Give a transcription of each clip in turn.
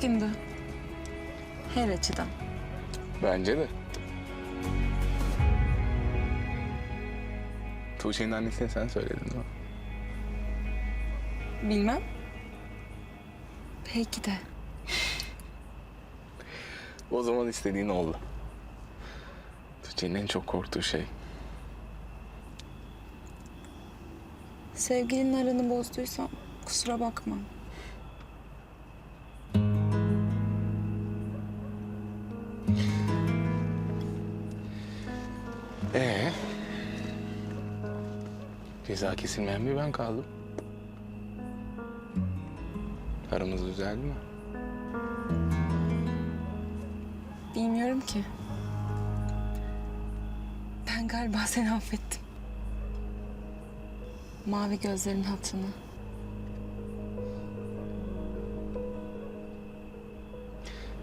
şimdi. Her açıdan. Bence de. Tuğçe'nin annesine sen söyledin değil mi? Bilmem. Belki de. O zaman istediğin oldu. Tuğçe'nin en çok korktuğu şey. Sevgilinin aranı bozduysam kusura bakma. Ceza kesilmeyen bir ben kaldım. Aramız düzeldi mi? Bilmiyorum ki. Ben galiba seni affettim. Mavi gözlerin hatırına.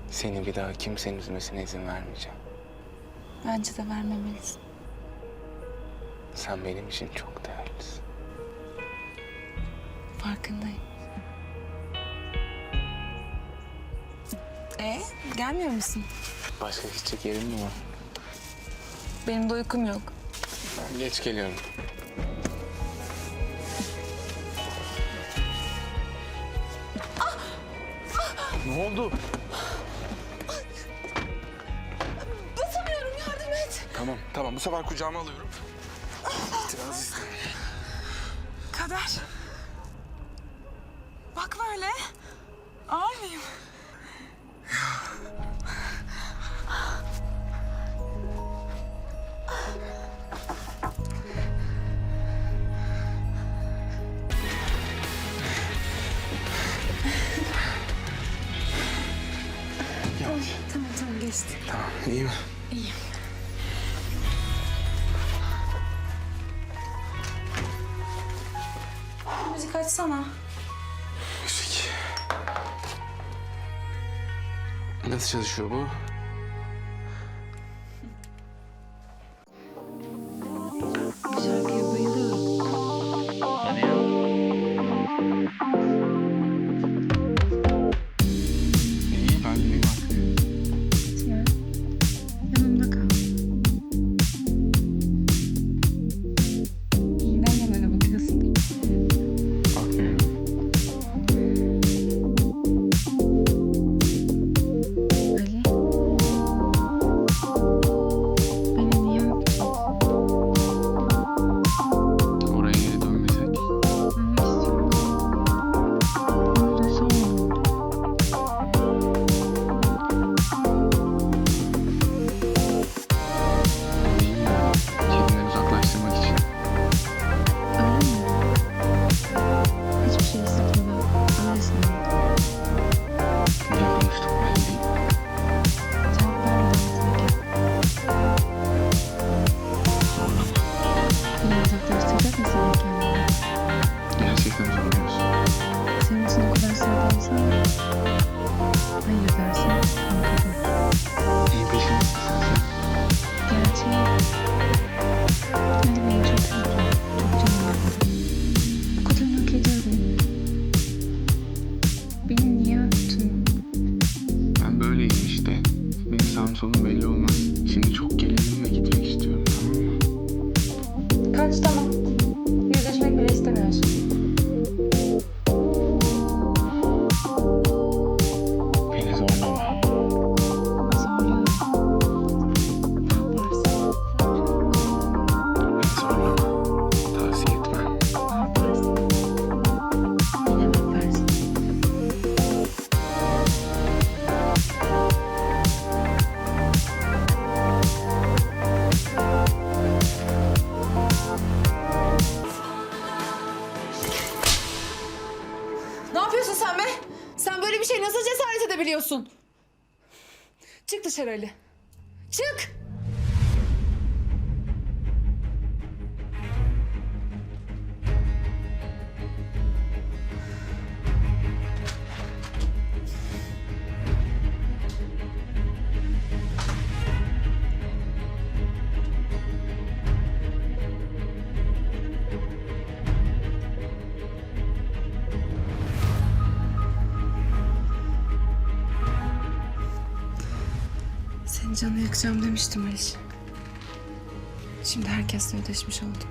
Seni bir daha kimsenin üzmesine izin vermeyeceğim. Bence de vermemelisin. Sen benim için çok değerlisin. Farkındayım. E gelmiyor musun? Başka gidecek yerin mi var? Benim de uykum yok. Ben geç geliyorum. Ne oldu? Basamıyorum yardım et. Tamam, tamam. Bu sefer kucağıma alıyorum. İtiraz istemiyorum. Kader. Bak böyle. Ağır mıyım? Tamam tamam geçti. Tamam, iyi mi? Müzik açsana. Müzik. Nasıl çalışıyor bu? Benim sağım yapıyorsun sen be? Sen böyle bir şey nasıl cesaret edebiliyorsun? Çık dışarı Ali. Çık! Sana canı yakacağım demiştim Aliş. Şimdi herkesle ödeşmiş oldum.